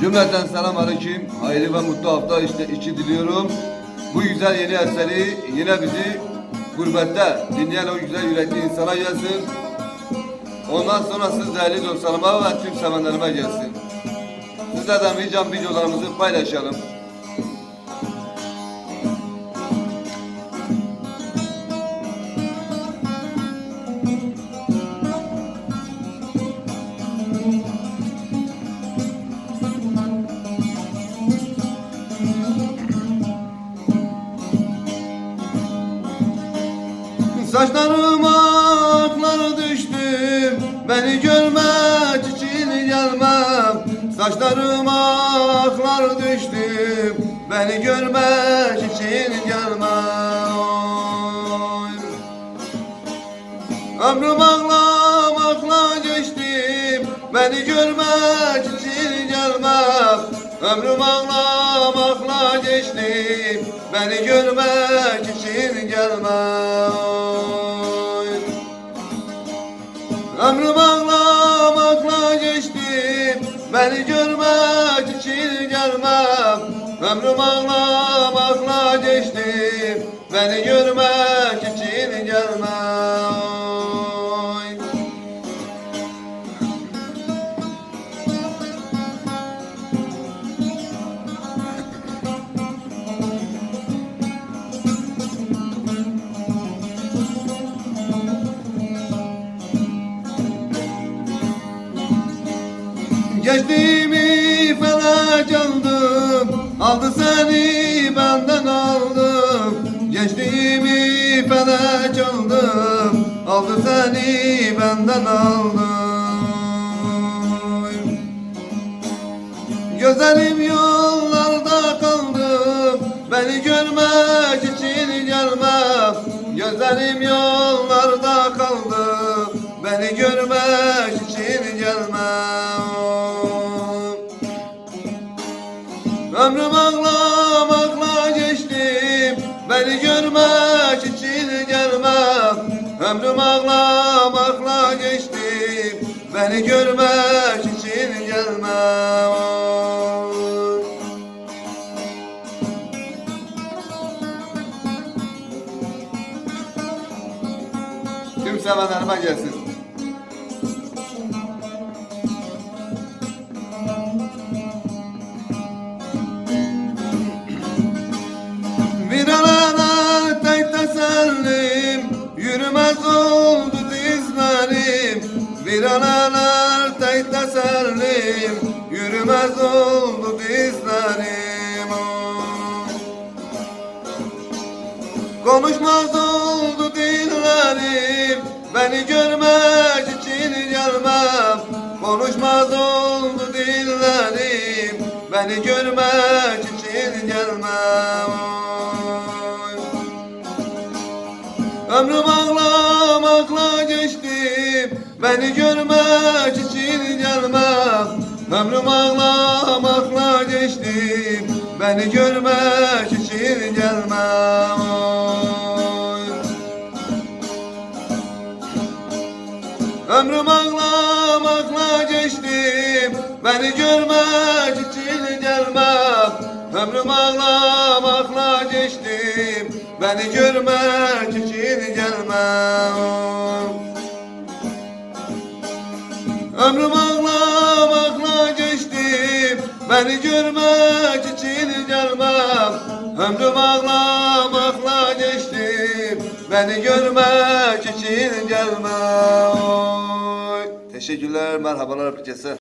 Cümleten selam aleyküm. Hayırlı ve mutlu hafta işte içi diliyorum. Bu güzel yeni eseri yine bizi gurbette dinleyen o güzel yürekli insana gelsin. Ondan sonra siz değerli dostlarıma ve tüm sevenlerime gelsin. Sizlerden ricam videolarımızı paylaşalım. Saçlarıma aklar düştü Beni görmek için gelmem Saçlarıma aklar düştü Beni görmek için gelmem Oy. Ömrüm ağlamakla geçti Beni görmek için gelmem Ömrüm ağlamakla geçti. Beni görmek için gelmem Ömrüm ağlamakla geçti. Beni görmek için gelmem. Ömrüm ağlamakla geçti. Beni görmek için gelmem Geçtiğimi felak aldım Aldı seni benden aldım. Geçtiğimi felak aldım Aldı seni benden aldım. Gözlerim yollarda kaldı Beni görmek için gelmem Gözlerim yollarda kaldı Beni görmek için Ömrüm ağlamakla geçti Beni görmek için gelmem. Ömrüm ağlamakla geçti Beni görmek için gelmem. Tüm sevenlerime gelsin. Yürümez oldu dizlerim Viralar tek tesellim Yürümez oldu dizlerim oh. Konuşmaz oldu dillerim Beni görmek için gelmem Konuşmaz oldu dillerim Beni görmek için gelmem Oy. Ömrüm ağlamakla geçti Beni görmek için gelmem Ömrüm ağlamakla geçti Beni görmek için gelmem Oy. Ömrüm ağlamakla geçti Beni görmek için gelmem Ömrüm ağlamakla geçti Beni görmek için gelmem. Ömrüm ağlamakla geçti Beni görmek için gelmem. Ömrüm ağlamakla geçti Beni görmek için gelmem. Teşekkürler, merhabalar herkese.